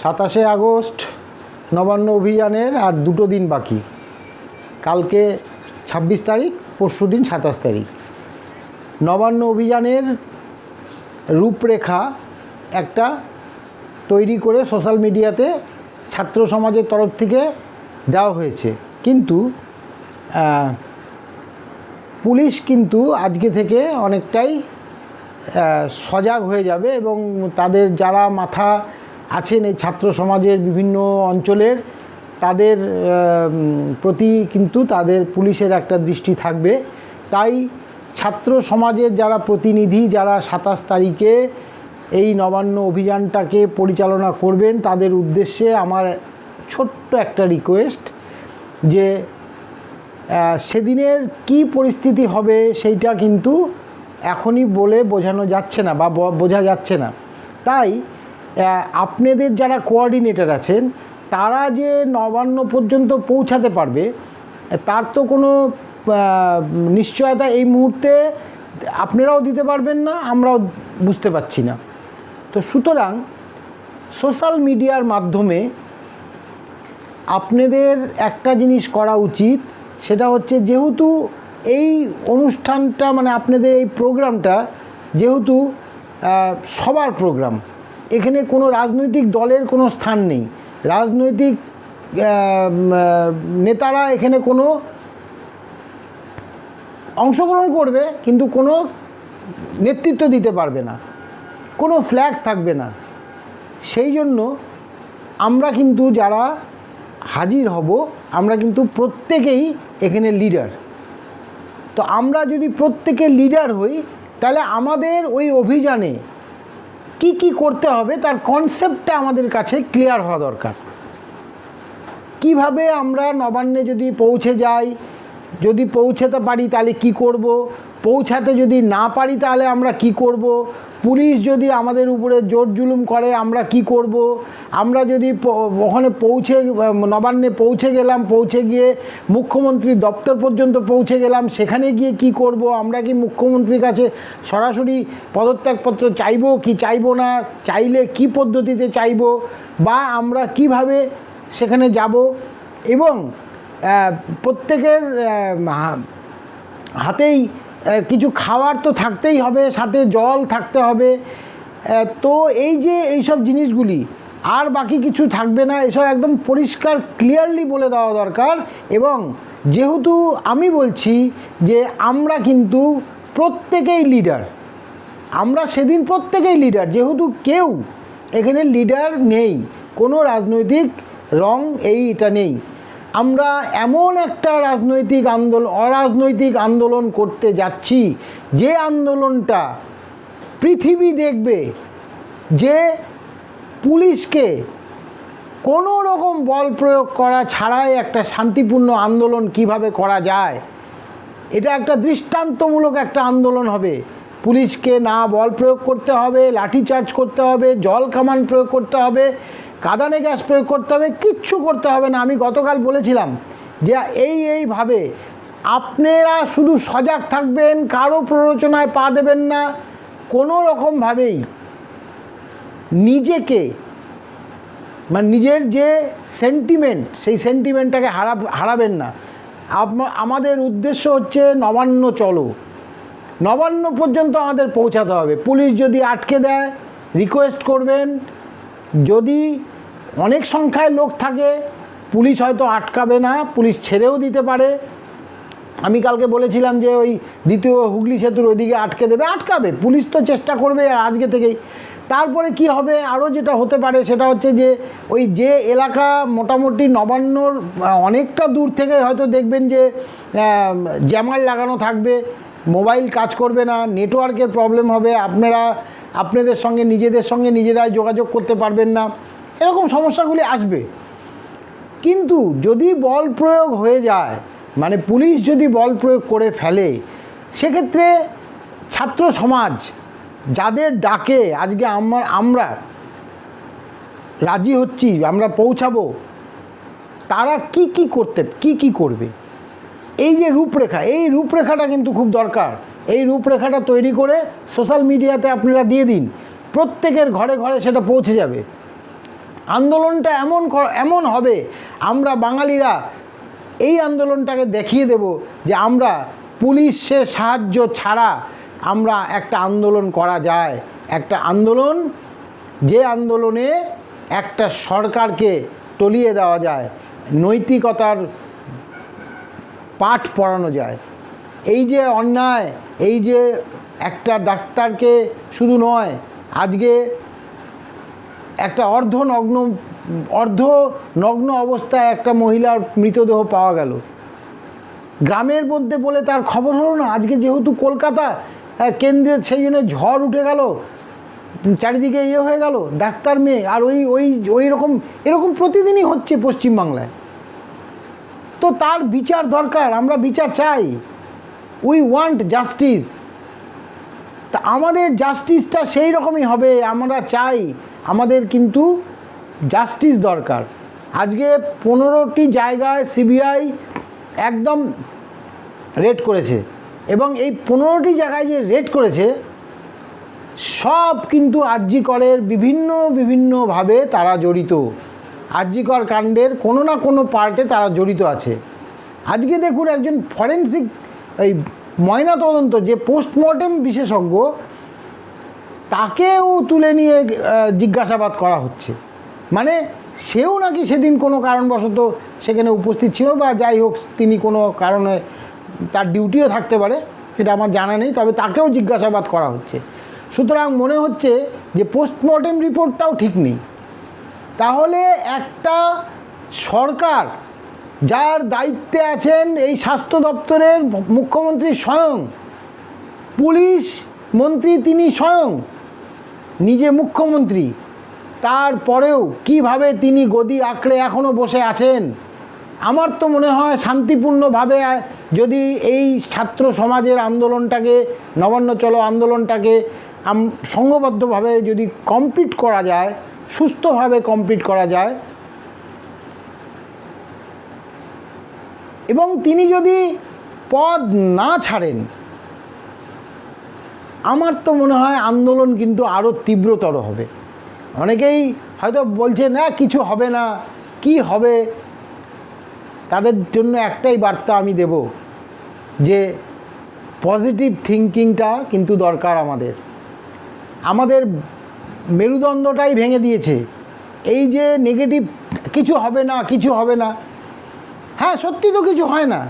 সাতাশে আগস্ট নবান্ন অভিযানের আর দুটো দিন বাকি। কালকে ছাব্বিশ তারিখ, পরশু দিন সাতাশ তারিখ। নবান্ন অভিযানের রূপরেখা একটা তৈরি করে সোশ্যাল মিডিয়াতে ছাত্র সমাজের তরফ থেকে দেওয়া হয়েছে। কিন্তু পুলিশ কিন্তু আজকে থেকে অনেকটাই সজাগ হয়ে যাবে এবং তাদের যারা মাথা আছেন এই ছাত্র সমাজের বিভিন্ন অঞ্চলের। তাদের প্রতি কিন্তু তাদের পুলিশের একটা দৃষ্টি থাকবে। তাই ছাত্র সমাজের যারা প্রতিনিধি, যারা সাতাশ তারিখে এই নবান্ন অভিযানটাকে পরিচালনা করবেন, তাদের উদ্দেশ্যে আমার ছোট্ট একটা রিকোয়েস্ট যে সেদিনের কি পরিস্থিতি হবে সেইটা কিন্তু এখনই বলে বোঝানো যাচ্ছে না বা, বোঝা যাচ্ছে না। তাই আপনাদের যারা কোঅর্ডিনেটর আছেন, তারা যে নবান্ন পর্যন্ত পৌঁছাতে পারবে, তার তো কোনো নিশ্চয়তা এই মুহূর্তে আপনারাও দিতে পারবেন না, আমরাও বুঝতে পারছি না। তো সুতরাং সোশ্যাল মিডিয়ার মাধ্যমে আপনাদের একটা জিনিস করা উচিত, সেটা হচ্ছে যেহেতু এই অনুষ্ঠানটা মানে আপনাদের এই প্রোগ্রামটা যেহেতু সবার প্রোগ্রাম এখানে কোনো রাজনৈতিক দলের কোনো স্থান নেই। রাজনৈতিক নেতারা এখানে কোনো অংশগ্রহণ করবে কিন্তু কোনো নেতৃত্ব দিতে পারবে না। কোনো ফ্ল্যাগ থাকবে না। সেই জন্য আমরা কিন্তু যারা হাজির হব, আমরা কিন্তু প্রত্যেকেই এখানে লিডার তো আমরা যদি প্রত্যেকে লিডার হই, তাহলে আমাদের ওই অভিযানে কি কি করতে হবে তার কনসেপ্টটা আমাদের কাছে ক্লিয়ার হওয়া দরকার। কীভাবে আমরা নবান্নে যদি পৌঁছে যাই, যদি পৌঁছাতে পারি তাহলে কি করব? পৌঁছাতে যদি না পারি তাহলে আমরা কি করব? পুলিশ যদি আমাদের উপরে জোর জুলুম করে, আমরা কি করব? আমরা যদি ওখানে পৌঁছে নবান্নে পৌঁছে গেলাম, পৌঁছে গিয়ে মুখ্যমন্ত্রী দপ্তর পর্যন্ত পৌঁছে গেলাম, সেখানে গিয়ে কি করব? আমরা কি মুখ্যমন্ত্রীর কাছে সরাসরি পদত্যাগপত্র চাইব কি চাইব না? চাইলে কি পদ্ধতিতে চাইব? বা আমরা কীভাবে সেখানে যাব? এবং প্রত্যেকের হাতেই কিছু খাওয়ার তো থাকতেই হবে, সাথে জল থাকতে হবে। তো এই যে এইসব জিনিসগুলি, আর বাকি কিছু থাকবে না, এসব একদম পরিষ্কার ক্লিয়ারলি বলে দেওয়া দরকার। এবং যেহেতু আমি বলছি যে আমরা কিন্তু প্রত্যেকেই লিডার আমরা সেদিন প্রত্যেকেই লিডার যেহেতু কেউ এখানে লিডার নেই, কোনো রাজনৈতিক রং এইটা নেই। আমরা এমন একটা রাজনৈতিক আন্দোলন অরাজনৈতিক আন্দোলন করতে যাচ্ছি, যে আন্দোলনটা পৃথিবী দেখবে যে পুলিশকে কোনো রকম বল প্রয়োগ করা ছাড়াই একটা শান্তিপূর্ণ আন্দোলন কীভাবে করা যায়, এটা একটা দৃষ্টান্তমূলক একটা আন্দোলন হবে। পুলিশকে না বল প্রয়োগ করতে হবে লাঠিচার্জ করতে হবে, জল কামান প্রয়োগ করতে হবে কাদানে গ্যাস প্রয়োগ করতে হবে, কিচ্ছু করতে হবে না। আমি গতকাল বলেছিলাম যে এই এইভাবে আপনারা শুধু সজাগ থাকবেন, কারও প্ররোচনায় পা দেবেন না। কোনো রকমভাবেই নিজেকে মানে নিজের যে সেন্টিমেন্ট সেই সেন্টিমেন্টটাকে হারা, হারাবেন না। আমাদের উদ্দেশ্য হচ্ছে নবান্ন চলো। নবান্ন পর্যন্ত আমাদের পৌঁছাতে হবে। পুলিশ যদি আটকে দেয় রিকোয়েস্ট করবেন যদি অনেক সংখ্যায় লোক থাকে, পুলিশ হয়তো আটকাবে না, পুলিশ ছেড়েও দিতে পারে। আমি কালকে বলেছিলাম যে ওই দ্বিতীয় হুগলি সেতুর ওইদিকে আটকে দেবে, আটকাবে, পুলিশ তো চেষ্টা করবে আজকে থেকেই। তারপরে কি হবে? আরও যেটা হতে পারে সেটা হচ্ছে যে ওই যে এলাকা মোটামুটি নবান্নর অনেকটা দূর থেকে হয়তো দেখবেন যে জ্যামার লাগানো থাকবে, মোবাইল কাজ করবে না, নেটওয়ার্কের প্রবলেম হবে। আপনারা আপনাদের সঙ্গে, নিজেদের সঙ্গে নিজেরাই যোগাযোগ করতে পারবেন না। এরকম সমস্যাগুলি আসবে। কিন্তু যদি বল প্রয়োগ হয়ে যায় মানে পুলিশ যদি বল প্রয়োগ করে ফেলে, সেক্ষেত্রে ছাত্র সমাজ যাদের ডাকে, আজকে আমার, আমরা রাজি হচ্ছি, আমরা পৌঁছাবো, তারা কি কি করতে, কি কি করবে? এই যে রূপরেখা, এই রূপরেখাটা কিন্তু খুব দরকার। এই রূপরেখাটা তৈরি করে সোশ্যাল মিডিয়াতে আপনারা দিয়ে দিন। প্রত্যেকের ঘরে ঘরে সেটা পৌঁছে যাবে। আন্দোলনটা এমন এমন হবে, আমরা বাঙালিরা এই আন্দোলনটাকে দেখিয়ে দেব যে আমরা পুলিশের সাহায্য ছাড়া আমরা একটা আন্দোলন করা যায়। একটা আন্দোলন, যে আন্দোলনে একটা সরকারকে তলিয়ে দেওয়া যায়, নৈতিকতার পাঠ পড়ানো যায়। এই যে অন্যায় এই যে একটা ডাক্তারকে শুধু নয় আজকে একটা অর্ধনগ্ন অর্ধ নগ্ন অবস্থায় একটা মহিলার মৃতদেহ পাওয়া গেল। গ্রামের মধ্যে বলে তার খবর হলো না আজকে যেহেতু কলকাতা আহ, কেন্দ্রে সেই জন্য ঝড় উঠে গেল চারিদিকে ইয়ে হয়ে গেল ডাক্তার মেয়ে আর ওই ওই ওই রকম এরকম প্রতিদিনই হচ্ছে পশ্চিমবাংলায়। তো তার বিচার দরকার আমরা বিচার চাই। উই ওয়ান্ট জাস্টিস তা আমাদের জাস্টিসটা সেই রকমই হবে, আমরা চাই আমাদের কিন্তু জাস্টিস দরকার। আজকে পনেরোটি জায়গায় সিবিআই একদম রেড করেছে এবং এই পনেরোটি জায়গায় যে রেড করেছে, সব কিন্তু আরজিকরের বিভিন্ন বিভিন্নভাবে তারা জড়িত। আরজিকর কাণ্ডের কোনো না কোনো পার্টে তারা জড়িত আছে। আজকে দেখুন একজন ফরেন্সিক এই ময়নাতদন্ত যে পোস্টমর্টেম বিশেষজ্ঞ, তাকেও তুলে নিয়ে জিজ্ঞাসাবাদ করা হচ্ছে। মানে সেও নাকি সেদিন কোনো কারণবশত সেখানে উপস্থিত ছিল বা যাই হোক তিনি কোনো কারণে তার ডিউটিও থাকতে পারে, সেটা আমার জানা নেই, তবে তাকেও জিজ্ঞাসাবাদ করা হচ্ছে। সুতরাং মনে হচ্ছে যে পোস্টমর্টেম রিপোর্টটাও ঠিক নেই। তাহলে একটা সরকার যার দায়িত্বে আছেন এই স্বাস্থ্য দপ্তরের মুখ্যমন্ত্রী স্বয়ং। পুলিশ মন্ত্রী তিনি স্বয়ং, নিজে মুখ্যমন্ত্রী। তারপরেও কীভাবে তিনি গদি আঁকড়ে এখনও বসে আছেন? আমার তো মনে হয় শান্তিপূর্ণভাবে যদি এই ছাত্র সমাজের আন্দোলনটাকে, নবান্ন চলো আন্দোলনটাকে সংঘবদ্ধভাবে যদি কমপ্লিট করা যায়, সুস্থভাবে কমপ্লিট করা যায় এবং তিনি যদি পদ না ছাড়েন, আমার তো মনে হয় আন্দোলন কিন্তু আরও তীব্রতর হবে। অনেকেই হয়তো বলছে না কিছু হবে না, কি হবে? তাদের জন্য একটাই বার্তা আমি দেব যে পজিটিভ থিঙ্কিংটা কিন্তু দরকার আমাদের। আমাদের মেরুদণ্ডটাই ভেঙে দিয়েছে। এই যে নেগেটিভ কিছু হবে না, কিছু হবে না হ্যাঁ সত্যি তো কিছু হয় না।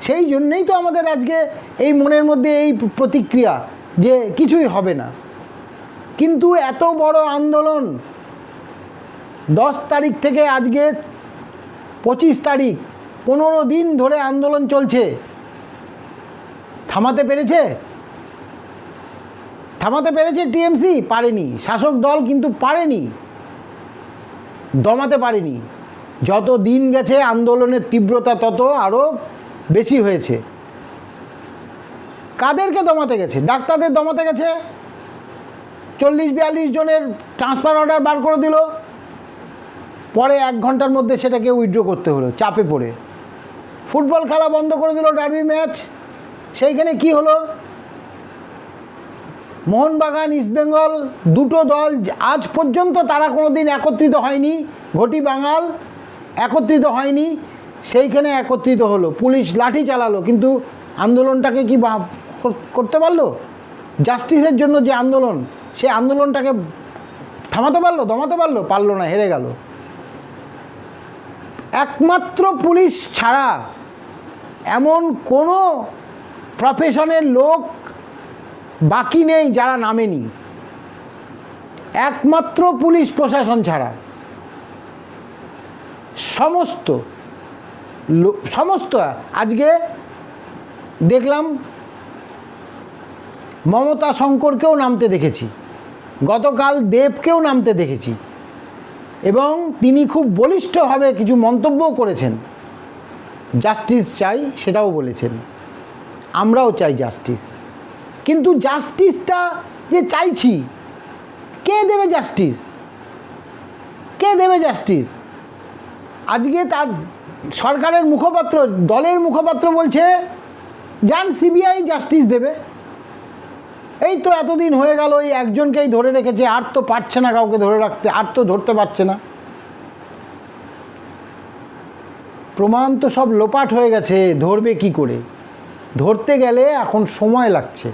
সেই জন্যেই তো আমাদের আজকে এই মনের মধ্যে এই প্রতিক্রিয়া যে কিছুই হবে না। কিন্তু এত বড় আন্দোলন দশ তারিখ থেকে আজকে পঁচিশ তারিখ, পনেরো দিন ধরে আন্দোলন চলছে। থামাতে পেরেছে? থামাতে পেরেছে টিএমসি? পারেনি। শাসক দল কিন্তু পারেনি। দমাতে পারেনি। যত দিন গেছে আন্দোলনের তীব্রতা তত আরও বেশি হয়েছে। কাদেরকে দমাতে গেছে? ডাক্তারদের দমাতে গেছে? চল্লিশ বিয়াল্লিশ জনের ট্রান্সফার অর্ডার বার করে দিল। পরে এক ঘণ্টার মধ্যে সেটাকে উইথড্র করতে হলো, চাপে পড়ে। ফুটবল খেলা বন্ধ করে দিল ডার্বি ম্যাচ সেইখানে কি হলো? মোহনবাগান ইস্টবেঙ্গল দুটো দল আজ পর্যন্ত তারা কোনো দিন একত্রিত হয়নি। ঘটি বাঙাল একত্রিত হয়নি, সেইখানে একত্রিত হলো। পুলিশ লাঠি চালালো, কিন্তু আন্দোলনটাকে কি করতে পারল? জাস্টিসের জন্য যে আন্দোলন, সে আন্দোলনটাকে থামাতে পারল, দমাতে পারল? পারল না, হেরে গেল। একমাত্র পুলিশ ছাড়া এমন কোনো প্রফেশনের লোক বাকি নেই যারা নামেনি। একমাত্র পুলিশ প্রশাসন ছাড়া। সমস্ত সমস্ত, আজকে দেখলাম মমতা শঙ্করকেও নামতে দেখেছি, গতকাল দেবকেও নামতে দেখেছি এবং তিনি খুব বলিষ্ঠভাবে কিছু মন্তব্যও করেছেন। জাস্টিস চাই সেটাও বলেছেন, আমরাও চাই জাস্টিস। কিন্তু জাস্টিসটা যে চাইছি, কে দেবে জাস্টিস? কে দেবে জাস্টিস? আজকে তার সরকারের মুখপাত্র, দলের মুখপাত্র বলছে, যান সিবিআই জাস্টিস দেবে। এই তো এতদিন হয়ে গেল, এই একজনকেই ধরে রেখেছে, আর তো পারছে না কাউকে ধরে রাখতে, আর তো ধরতে পারছে না। প্রমাণ তো সব লোপাট হয়ে গেছে, ধরবে কি করে? ধরতে গেলে এখন সময় লাগছে।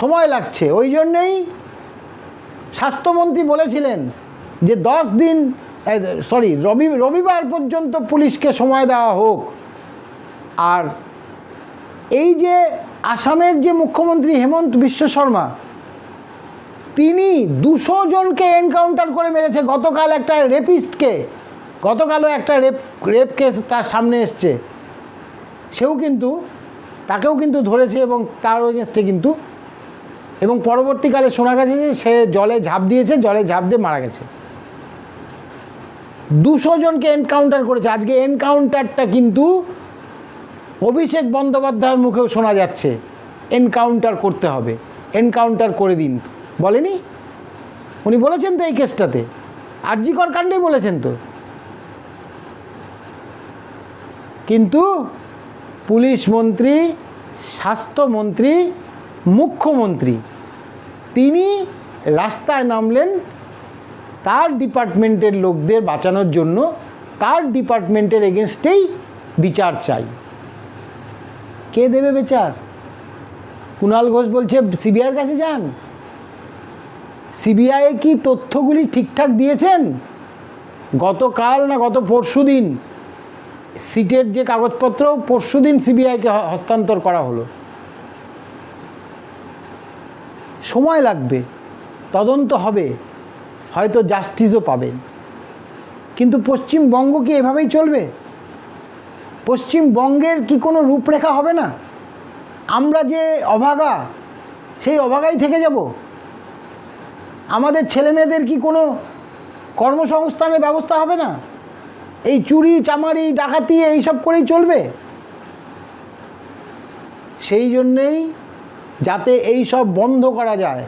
সময় লাগছে, ওই জন্যেই স্বাস্থ্যমন্ত্রী বলেছিলেন যে দশ দিন সরি রবি, রবিবার পর্যন্ত পুলিশকে সময় দেওয়া হোক। আর এই যে আসামের যে মুখ্যমন্ত্রী হেমন্ত বিশ্ব শর্মা, তিনি দুশো জনকে এনকাউন্টার করে মেরেছে। গতকাল একটা রেপিস্টকে গতকালও একটা রেপ রেপ কেস তার সামনে এসছে। সেও কিন্তু, তাকেও কিন্তু ধরেছে এবং তার এগেনস্টে কিন্তু, এবং পরবর্তীকালে শোনা গেছে যে সে জলে ঝাঁপ দিয়েছে, জলে ঝাঁপ দিয়ে মারা গেছে। দুশো জনকে এনকাউন্টার করেছে। আজকে এনকাউন্টারটা কিন্তু অভিষেক বন্দ্যোপাধ্যায়ের মুখেও শোনা যাচ্ছে। এনকাউন্টার করতে হবে। এনকাউন্টার করে দিন। বলেনি? উনি বলেছেন তো এই কেসটাতে আরজিকর কাণ্ডেই বলেছেন তো। কিন্তু পুলিশ মন্ত্রী স্বাস্থ্যমন্ত্রী মুখ্যমন্ত্রী, তিনি রাস্তায় নামলেন তার ডিপার্টমেন্টের লোকদের বাঁচানোর জন্য তার ডিপার্টমেন্টের এগেনস্টেই বিচার চাই। কে দেবে বিচার? কুণাল ঘোষ বলছে, সিবিআইয়ের কাছে যান। সিবিআই কি তথ্যগুলি ঠিকঠাক দিয়েছেন? গতকাল না গত পরশু দিন সিটের যে কাগজপত্র, পরশু দিন সিবিআইকে হস্তান্তর করা হলো। সময় লাগবে, তদন্ত হবে। হয়তো জাস্টিসও পাবেন। কিন্তু পশ্চিমবঙ্গ কি এভাবেই চলবে? পশ্চিমবঙ্গের কি কোনো রূপরেখা হবে না? আমরা যে অভাগা, সেই অভাগাই থেকে যাব। আমাদের ছেলেমেয়েদের কি কোনো কর্মসংস্থানের ব্যবস্থা হবে না? এই চুরি, চামারি, ডাকাতি, এইসব করেই চলবে? সেই জন্যেই যাতে এই সব বন্ধ করা যায়।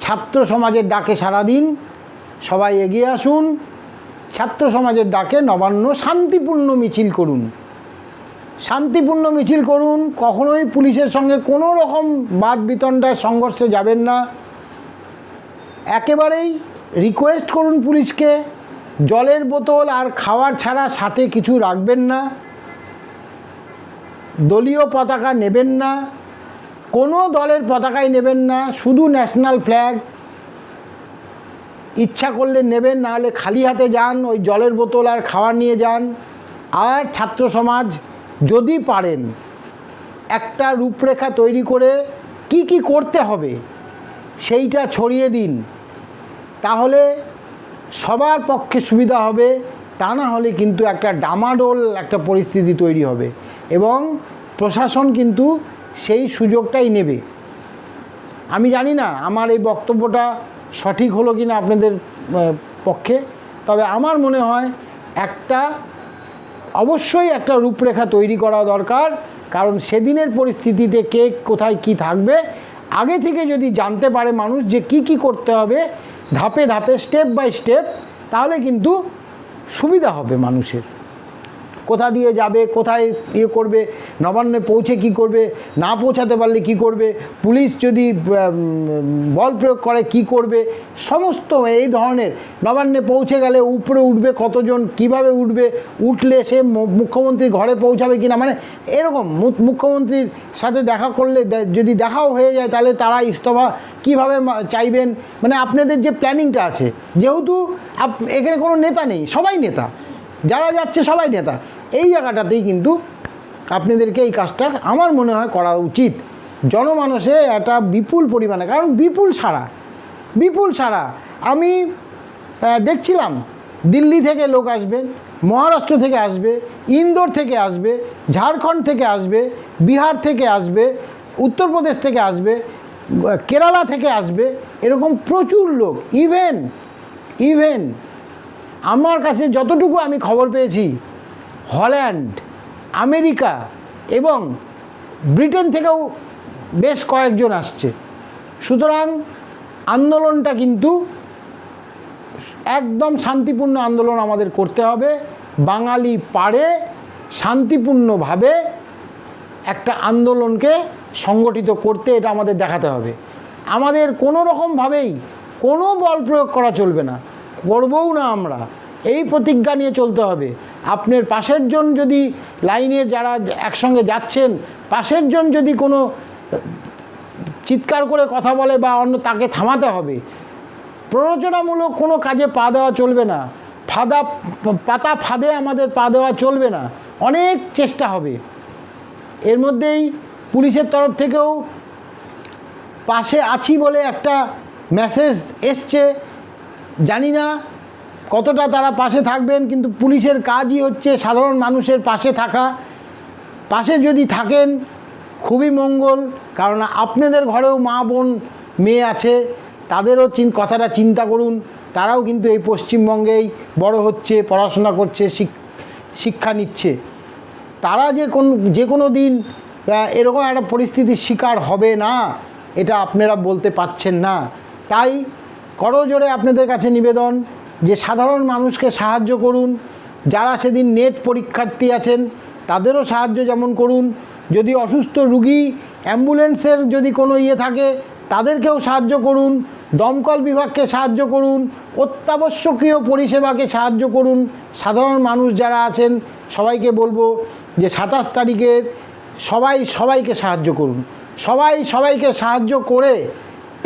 ছাত্র সমাজের ডাকে সারাদিন সবাই এগিয়ে আসুন। ছাত্র সমাজের ডাকে নবান্ন শান্তিপূর্ণ মিছিল করুন। শান্তিপূর্ণ মিছিল করুন, কখনোই পুলিশের সঙ্গে কোনো রকম বাদ বিতণ্ডার সংঘর্ষে যাবেন না। একেবারেই রিকোয়েস্ট করুন পুলিশকে, জলের বোতল আর খাওয়ার ছাড়া সাথে কিছু রাখবেন না। দলীয় পতাকা নেবেন না, কোনো দলের পতাকাই নেবেন না, শুধু ন্যাশনাল ফ্ল্যাগ ইচ্ছা করলে নেবেন না হলে খালি হাতে যান, ওই জলের বোতল আর খাবার নিয়ে যান। আর ছাত্র সমাজ, যদি পারেন একটা রূপরেখা তৈরি করে কি কি করতে হবে, সেইটা ছড়িয়ে দিন। তাহলে সবার পক্ষে সুবিধা হবে, তা না হলে কিন্তু একটা ডামাডোল একটা পরিস্থিতি তৈরি হবে। এবং প্রশাসন কিন্তু সেই সুযোগটাই নেবে। আমি জানি না, আমার এই বক্তব্যটা সঠিক হলো কি না আপনাদের পক্ষে। তবে আমার মনে হয় একটা, অবশ্যই একটা রূপরেখা তৈরি করা দরকার। কারণ সেদিনের পরিস্থিতিতে কে কোথায় কি থাকবে, আগে থেকে যদি জানতে পারে মানুষ যে কি কি করতে হবে, ধাপে ধাপে, স্টেপ বাই স্টেপ, তাহলে কিন্তু সুবিধা হবে মানুষের। কোথা দিয়ে যাবে, কোথায় ইয়ে করবে, নবান্নে পৌঁছে কি করবে, না পৌঁছাতে পারলে কি করবে, পুলিশ যদি বল প্রয়োগ করে কি করবে, সমস্ত এই ধরনের নবান্নে পৌঁছে গেলে উপরে উঠবে কতজন, কীভাবে উঠবে, উঠলে সে মুখ্যমন্ত্রী ঘরে পৌঁছাবে কি না মানে এরকম মুখ্যমন্ত্রীর সাথে দেখা করলে যদি দেখাও হয়ে যায় তাহলে তারা ইস্তফা কীভাবে চাইবেন মানে আপনাদের যে প্ল্যানিংটা আছে, যেহেতু এখানে কোনো নেতা নেই, সবাই নেতা, যারা যাচ্ছে সবাই নেতা এই জায়গাটাতেই কিন্তু আপনাদেরকে এই কাজটা আমার মনে হয় করা উচিত। জনমানসে একটা বিপুল পরিমাণে, কারণ বিপুল সারা বিপুল সারা আমি দেখছিলাম, দিল্লি থেকে লোক আসবে, মহারাষ্ট্র থেকে আসবে, ইন্দোর থেকে আসবে, ঝাড়খণ্ড থেকে আসবে, বিহার থেকে আসবে, উত্তরপ্রদেশ থেকে আসবে, কেরালা থেকে আসবে, এরকম প্রচুর লোক। ইভেন ইভেন আমার কাছে যতটুকু আমি খবর পেয়েছি হল্যান্ড, আমেরিকা এবং ব্রিটেন থেকেও বেশ কয়েকজন আসছে। সুতরাং আন্দোলনটা কিন্তু একদম শান্তিপূর্ণ আন্দোলন আমাদের করতে হবে। বাঙালি পারে শান্তিপূর্ণভাবে একটা আন্দোলনকে সংগঠিত করতে এটা আমাদের দেখাতে হবে। আমাদের কোনো রকমভাবেই কোনো বল প্রয়োগ করা চলবে না। করবও না আমরা। এই প্রতিজ্ঞা নিয়ে চলতে হবে। আপনার পাশের জন যদি লাইনের যারা একসঙ্গে যাচ্ছেন, পাশের জন যদি কোনো চিৎকার করে কথা বলে বা অন্য তাকে থামাতে হবে, প্ররোচনামূলক কোনো কাজে পা দেওয়া চলবে না। ফাদা, পাতা ফাঁদে আমাদের পা দেওয়া চলবে না। অনেক চেষ্টা হবে। এর মধ্যেই পুলিশের তরফ থেকেও পাশে আছি বলে একটা মেসেজ এসছে। জানি না কতটা তারা পাশে থাকবেন, কিন্তু পুলিশের কাজই হচ্ছে সাধারণ মানুষের পাশে থাকা। পাশে যদি থাকেন, খুবই মঙ্গল, কারণ আপনাদের ঘরেও মা, বোন, মেয়ে আছে, তাদেরও কথাটা চিন্তা করুন। তারাও কিন্তু এই পশ্চিমবঙ্গেই বড় হচ্ছে, পড়াশোনা করছে, শিক- শিক্ষা নিচ্ছে। তারা যে কোন, যে কোনো দিন এরকম একটা পরিস্থিতির শিকার হবে না, এটা আপনারা বলতে পাচ্ছেন না। তাই করজোরে আপনাদের কাছে নিবেদন। যে সাধারণ মানুষকে সাহায্য করুন, যারা সেদিন নেট পরীক্ষার্থী আছেন, তাদেরও সাহায্য যেমন করুন। যদি অসুস্থ রুগী অ্যাম্বুলেন্সের যদি কোনো ইয়ে থাকে, তাদেরকেও সাহায্য করুন, দমকল বিভাগকে সাহায্য করুন, অত্যাবশ্যকীয় পরিষেবাকে সাহায্য করুন। সাধারণ মানুষ যারা আছেন, সবাইকে বলব যে সাতাশ তারিখের সবাই সবাইকে সাহায্য করুন। সবাই সবাইকে সাহায্য করে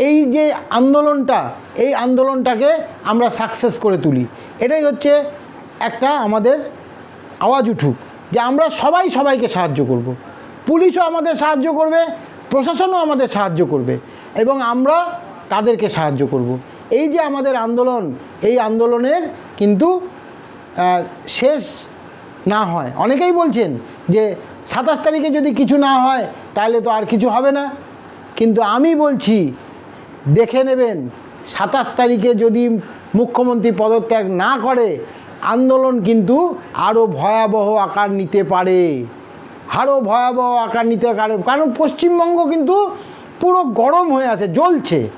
এই যে আন্দোলনটা, এই আন্দোলনটাকে আমরা সাকসেস করে তুলি এটাই হচ্ছে একটা আমাদের আওয়াজ উঠুক যে আমরা সবাই সবাইকে সাহায্য করব। পুলিশও আমাদের সাহায্য করবে, প্রশাসনও আমাদের সাহায্য করবে এবং আমরা তাদেরকে সাহায্য করব। এই যে আমাদের আন্দোলন, এই আন্দোলনের কিন্তু শেষ না হয় অনেকেই বলছেন যে সাতাশ তারিখে যদি কিছু না হয়, তাহলে তো আর কিছু হবে না কিন্তু আমি বলছি দেখে নেবেন। সাতাশ তারিখে যদি মুখ্যমন্ত্রী পদত্যাগ না করে, আন্দোলন কিন্তু আরও ভয়াবহ আকার নিতে পারে। আরও ভয়াবহ আকার নিতে পারে। কারণ পশ্চিমবঙ্গ কিন্তু পুরো গরম হয়ে আছে, জ্বলছে।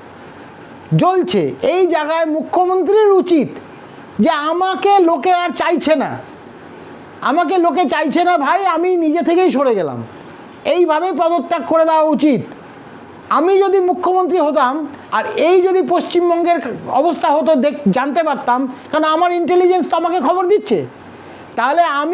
জ্বলছে। এই জায়গায় মুখ্যমন্ত্রীর উচিত যে আমাকে লোকে আর চাইছে না। আমাকে লোকে চাইছে না, ভাই, আমি নিজে থেকেই সরে গেলাম। এইভাবে পদত্যাগ করে দেওয়া উচিত। আমি যদি মুখ্যমন্ত্রী হতাম আর এই যদি পশ্চিমবঙ্গের অবস্থা হতো দেখ, জানতে পারতাম, কারণ আমার ইন্টেলিজেন্স তো আমাকে খবর দিচ্ছে। তাহলে আমি